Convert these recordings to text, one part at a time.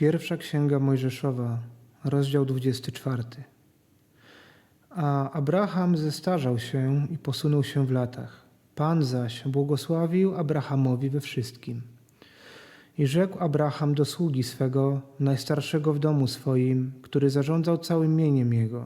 Pierwsza Księga Mojżeszowa, rozdział 24. A Abraham zestarzał się i posunął się w latach. Pan zaś błogosławił Abrahamowi we wszystkim. I rzekł Abraham do sługi swego, najstarszego w domu swoim, który zarządzał całym mieniem jego.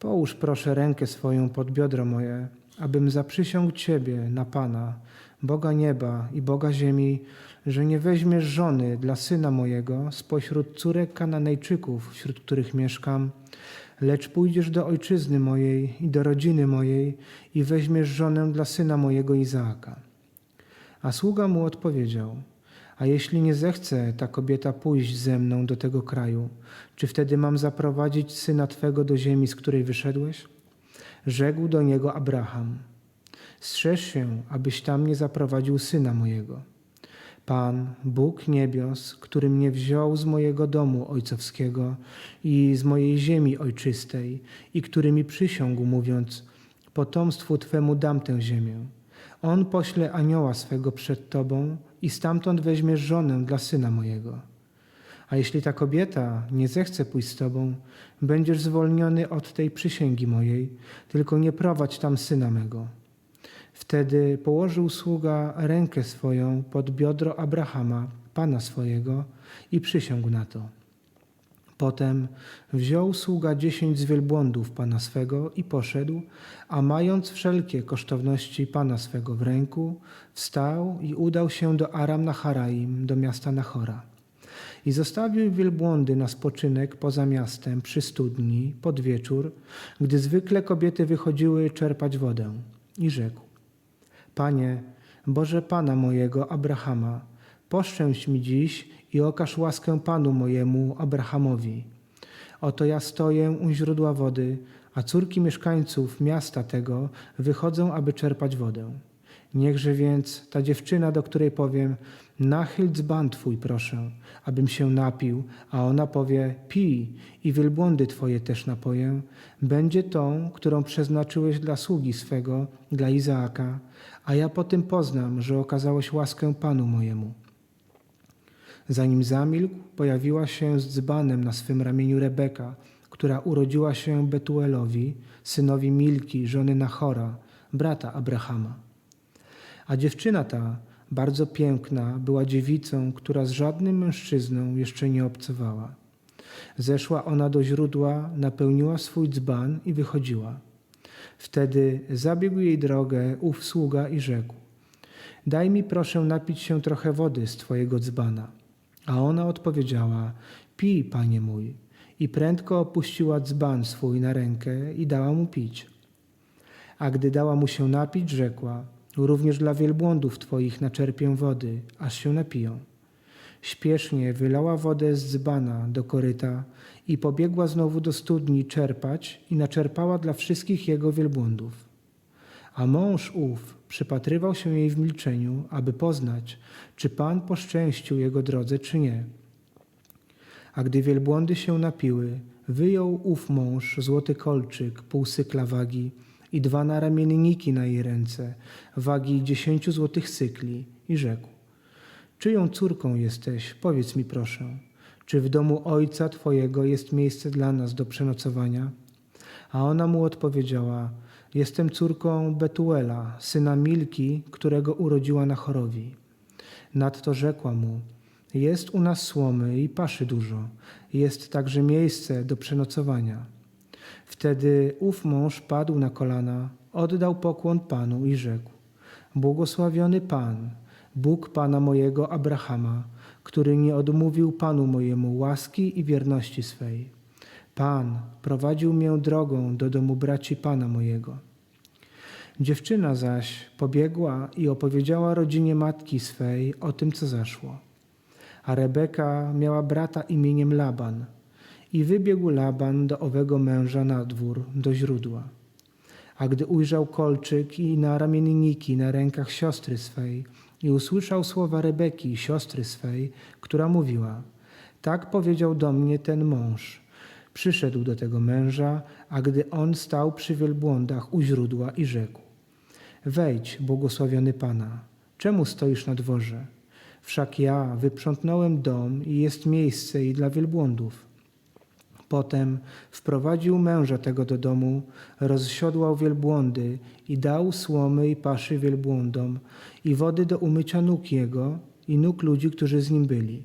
Połóż proszę rękę swoją pod biodro moje, abym zaprzysiągł Ciebie na Pana, Boga nieba i Boga ziemi, że nie weźmiesz żony dla syna mojego spośród córek Kananejczyków, wśród których mieszkam, lecz pójdziesz do ojczyzny mojej i do rodziny mojej i weźmiesz żonę dla syna mojego Izaaka. A sługa mu odpowiedział, a jeśli nie zechce ta kobieta pójść ze mną do tego kraju, czy wtedy mam zaprowadzić syna Twego do ziemi, z której wyszedłeś? Rzekł do niego Abraham, strzeż się, abyś tam nie zaprowadził syna mojego. Pan, Bóg niebios, który mnie wziął z mojego domu ojcowskiego i z mojej ziemi ojczystej i który mi przysiągł, mówiąc, potomstwu Twemu dam tę ziemię. On pośle anioła swego przed Tobą i stamtąd weźmiesz żonę dla syna mojego. A jeśli ta kobieta nie zechce pójść z Tobą, będziesz zwolniony od tej przysięgi mojej, tylko nie prowadź tam syna mego. Wtedy położył sługa rękę swoją pod biodro Abrahama, pana swojego, i przysiągł na to. Potem wziął sługa dziesięć z wielbłądów pana swego i poszedł, a mając wszelkie kosztowności pana swego w ręku, wstał i udał się do Aram Naharaim, do miasta Nachora. I zostawił wielbłądy na spoczynek poza miastem przy studni pod wieczór, gdy zwykle kobiety wychodziły czerpać wodę. I rzekł: Panie, Boże Pana mojego Abrahama, poszczęść mi dziś i okaż łaskę Panu mojemu Abrahamowi. Oto ja stoję u źródła wody, a córki mieszkańców miasta tego wychodzą, aby czerpać wodę. Niechże więc ta dziewczyna, do której powiem, nachyl dzban twój, proszę, abym się napił, a ona powie, pij i wielbłądy twoje też napoję, będzie tą, którą przeznaczyłeś dla sługi swego, dla Izaaka, a ja po tym poznam, że okazałeś łaskę Panu mojemu. Zanim zamilkł, pojawiła się z dzbanem na swym ramieniu Rebeka, która urodziła się Betuelowi, synowi Milki, żony Nachora, brata Abrahama. A dziewczyna ta, bardzo piękna, była dziewicą, która z żadnym mężczyzną jeszcze nie obcowała. Zeszła ona do źródła, napełniła swój dzban i wychodziła. Wtedy zabiegł jej drogę ów sługa i rzekł: Daj mi proszę napić się trochę wody z twojego dzbana. A ona odpowiedziała: Pij, panie mój. I prędko opuściła dzban swój na rękę i dała mu pić. A gdy dała mu się napić, rzekła: Również dla wielbłądów twoich naczerpię wody, aż się napiją. Śpiesznie wylała wodę z dzbana do koryta i pobiegła znowu do studni czerpać i naczerpała dla wszystkich jego wielbłądów. A mąż ów przypatrywał się jej w milczeniu, aby poznać, czy Pan poszczęścił jego drodze, czy nie. A gdy wielbłądy się napiły, wyjął ów mąż złoty kolczyk, pół sykla wagi i dwa naramienniki na jej ręce, wagi dziesięciu złotych sykli i rzekł. Czyją córką jesteś? Powiedz mi proszę. Czy w domu ojca twojego jest miejsce dla nas do przenocowania? A ona mu odpowiedziała: Jestem córką Betuela, syna Milki, którego urodziła na chorowi. Nadto rzekła mu: Jest u nas słomy i paszy dużo, jest także miejsce do przenocowania. Wtedy ów mąż padł na kolana, oddał pokłon Panu i rzekł: Błogosławiony Pan, Bóg Pana mojego Abrahama, który nie odmówił Panu mojemu łaski i wierności swej. Pan prowadził mnie drogą do domu braci Pana mojego. Dziewczyna zaś pobiegła i opowiedziała rodzinie matki swej o tym, co zaszło. A Rebeka miała brata imieniem Laban i wybiegł Laban do owego męża na dwór, do źródła. A gdy ujrzał kolczyk i na ramienniki na rękach siostry swej i usłyszał słowa Rebeki, siostry swej, która mówiła: Tak powiedział do mnie ten mąż. Przyszedł do tego męża, a gdy on stał przy wielbłądach u źródła i rzekł: Wejdź, błogosławiony Pana, czemu stoisz na dworze? Wszak ja wyprzątnąłem dom i jest miejsce i dla wielbłądów. Potem wprowadził męża tego do domu, rozsiodłał wielbłądy i dał słomy i paszy wielbłądom i wody do umycia nóg jego i nóg ludzi, którzy z nim byli.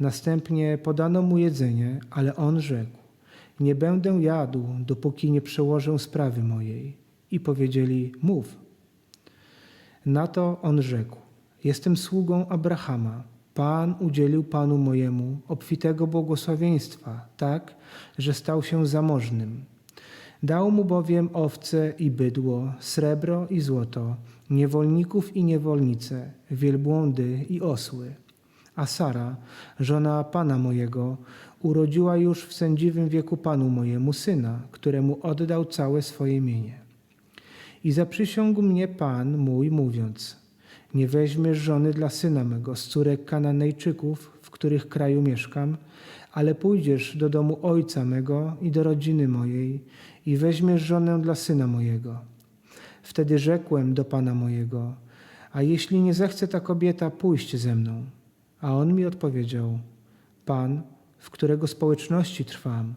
Następnie podano mu jedzenie, ale on rzekł: Nie będę jadł, dopóki nie przełożę sprawy mojej. I powiedzieli: Mów. Na to on rzekł: Jestem sługą Abrahama. Pan udzielił panu mojemu obfitego błogosławieństwa, tak, że stał się zamożnym. Dał mu bowiem owce i bydło, srebro i złoto, niewolników i niewolnice, wielbłądy i osły. A Sara, żona pana mojego, urodziła już w sędziwym wieku panu mojemu syna, któremu oddał całe swoje mienie. I zaprzysiągł mnie Pan mój, mówiąc: Nie weźmiesz żony dla syna mego z córek Kananejczyków, w których kraju mieszkam, ale pójdziesz do domu ojca mego i do rodziny mojej i weźmiesz żonę dla syna mojego. Wtedy rzekłem do Pana mojego: A jeśli nie zechce ta kobieta pójść ze mną? A on mi odpowiedział: Pan, w którego społeczności trwam,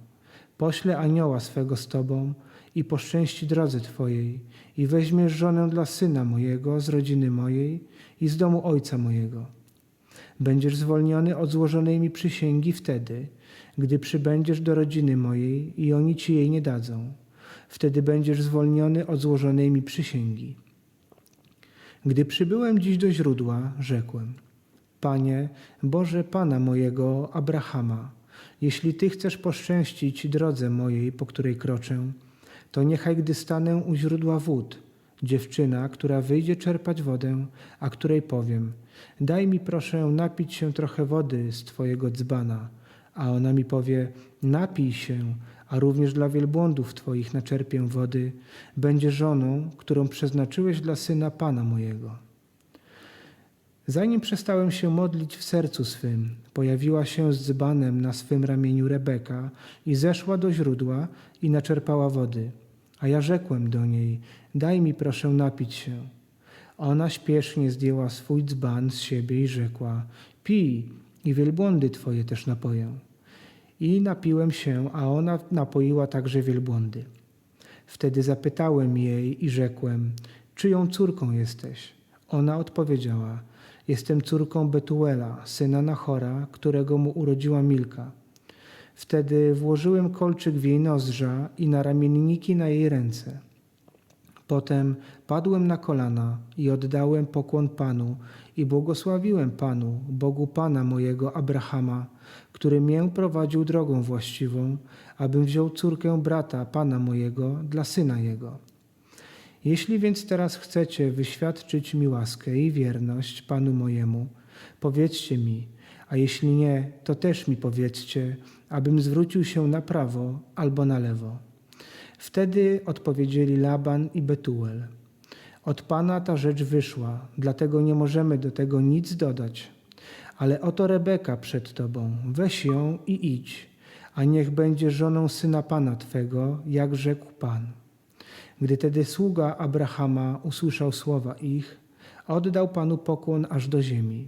pośle anioła swego z tobą i poszczęści drodze twojej i weźmiesz żonę dla syna mojego z rodziny mojej i z domu ojca mojego. Będziesz zwolniony od złożonej mi przysięgi wtedy, gdy przybędziesz do rodziny mojej i oni ci jej nie dadzą. Wtedy będziesz zwolniony od złożonej mi przysięgi. Gdy przybyłem dziś do źródła, rzekłem: Panie, Boże Pana mojego Abrahama, jeśli Ty chcesz poszczęścić drodze mojej, po której kroczę, to niechaj, gdy stanę u źródła wód, dziewczyna, która wyjdzie czerpać wodę, a której powiem: Daj mi proszę napić się trochę wody z Twojego dzbana, a ona mi powie: Napij się, a również dla wielbłądów Twoich naczerpię wody, będzie żoną, którą przeznaczyłeś dla syna Pana mojego. Zanim przestałem się modlić w sercu swym, pojawiła się z dzbanem na swym ramieniu Rebeka i zeszła do źródła i naczerpała wody. A ja rzekłem do niej: Daj mi proszę napić się. Ona śpiesznie zdjęła swój dzban z siebie i rzekła: Pij i wielbłądy twoje też napoję. I napiłem się, a ona napoiła także wielbłądy. Wtedy zapytałem jej i rzekłem: Czyją córką jesteś? Ona odpowiedziała: Jestem córką Betuela, syna Nachora, którego mu urodziła Milka. Wtedy włożyłem kolczyk w jej nozdrza i na ramienniki na jej ręce. Potem padłem na kolana i oddałem pokłon Panu i błogosławiłem Panu, Bogu Pana mojego Abrahama, który mię prowadził drogą właściwą, abym wziął córkę brata Pana mojego dla syna jego. Jeśli więc teraz chcecie wyświadczyć mi łaskę i wierność Panu mojemu, powiedzcie mi, a jeśli nie, to też mi powiedzcie, abym zwrócił się na prawo albo na lewo. Wtedy odpowiedzieli Laban i Betuel. Od Pana ta rzecz wyszła, dlatego nie możemy do tego nic dodać. Ale oto Rebeka przed Tobą, weź ją i idź, a niech będzie żoną syna Pana Twego, jak rzekł Pan. Gdy tedy sługa Abrahama usłyszał słowa ich, oddał Panu pokłon aż do ziemi.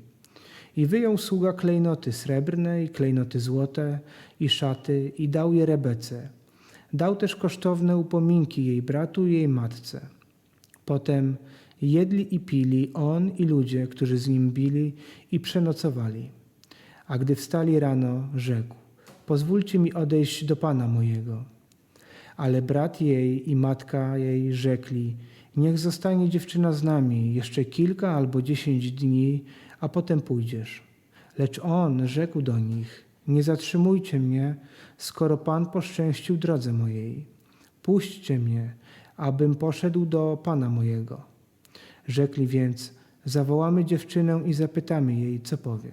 I wyjął sługa klejnoty srebrne i klejnoty złote i szaty i dał je Rebece. Dał też kosztowne upominki jej bratu i jej matce. Potem jedli i pili on i ludzie, którzy z nim bili i przenocowali. A gdy wstali rano, rzekł: Pozwólcie mi odejść do pana mojego. Ale brat jej i matka jej rzekli: Niech zostanie dziewczyna z nami jeszcze kilka albo dziesięć dni, a potem pójdziesz. Lecz on rzekł do nich: Nie zatrzymujcie mnie, skoro Pan poszczęścił drodze mojej. Puśćcie mnie, abym poszedł do Pana mojego. Rzekli więc: Zawołamy dziewczynę i zapytamy jej, co powie.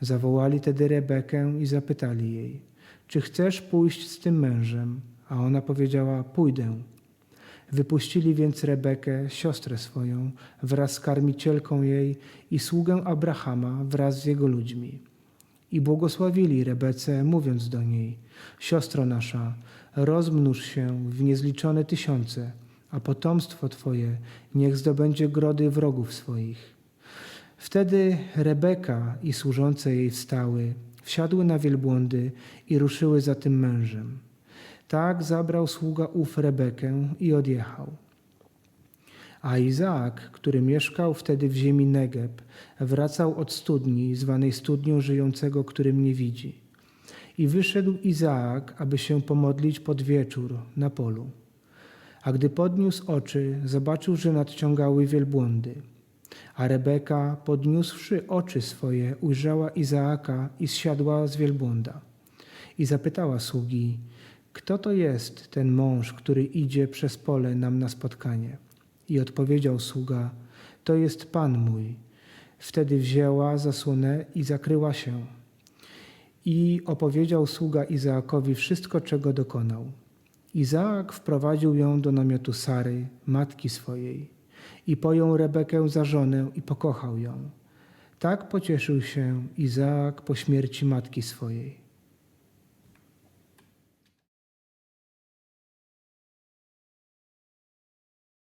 Zawołali tedy Rebekę i zapytali jej: Czy chcesz pójść z tym mężem? A ona powiedziała: Pójdę. Wypuścili więc Rebekę, siostrę swoją, wraz z karmicielką jej i sługę Abrahama wraz z jego ludźmi. I błogosławili Rebece, mówiąc do niej: Siostro nasza, rozmnóż się w niezliczone tysiące, a potomstwo Twoje niech zdobędzie grody wrogów swoich. Wtedy Rebeka i służące jej wstały, wsiadły na wielbłądy i ruszyły za tym mężem. Tak zabrał sługa ów Rebekę i odjechał. A Izaak, który mieszkał wtedy w ziemi Negeb, wracał od studni, zwanej studnią żyjącego, który mnie widzi. I wyszedł Izaak, aby się pomodlić pod wieczór na polu. A gdy podniósł oczy, zobaczył, że nadciągały wielbłądy. A Rebeka, podniósłszy oczy swoje, ujrzała Izaaka i zsiadła z wielbłąda. I zapytała sługi, kto to jest ten mąż, który idzie przez pole nam na spotkanie? I odpowiedział sługa, to jest Pan mój. Wtedy wzięła zasłonę i zakryła się. I opowiedział sługa Izaakowi wszystko, czego dokonał. Izaak wprowadził ją do namiotu Sary, matki swojej, i pojął Rebekę za żonę i pokochał ją. Tak pocieszył się Izaak po śmierci matki swojej.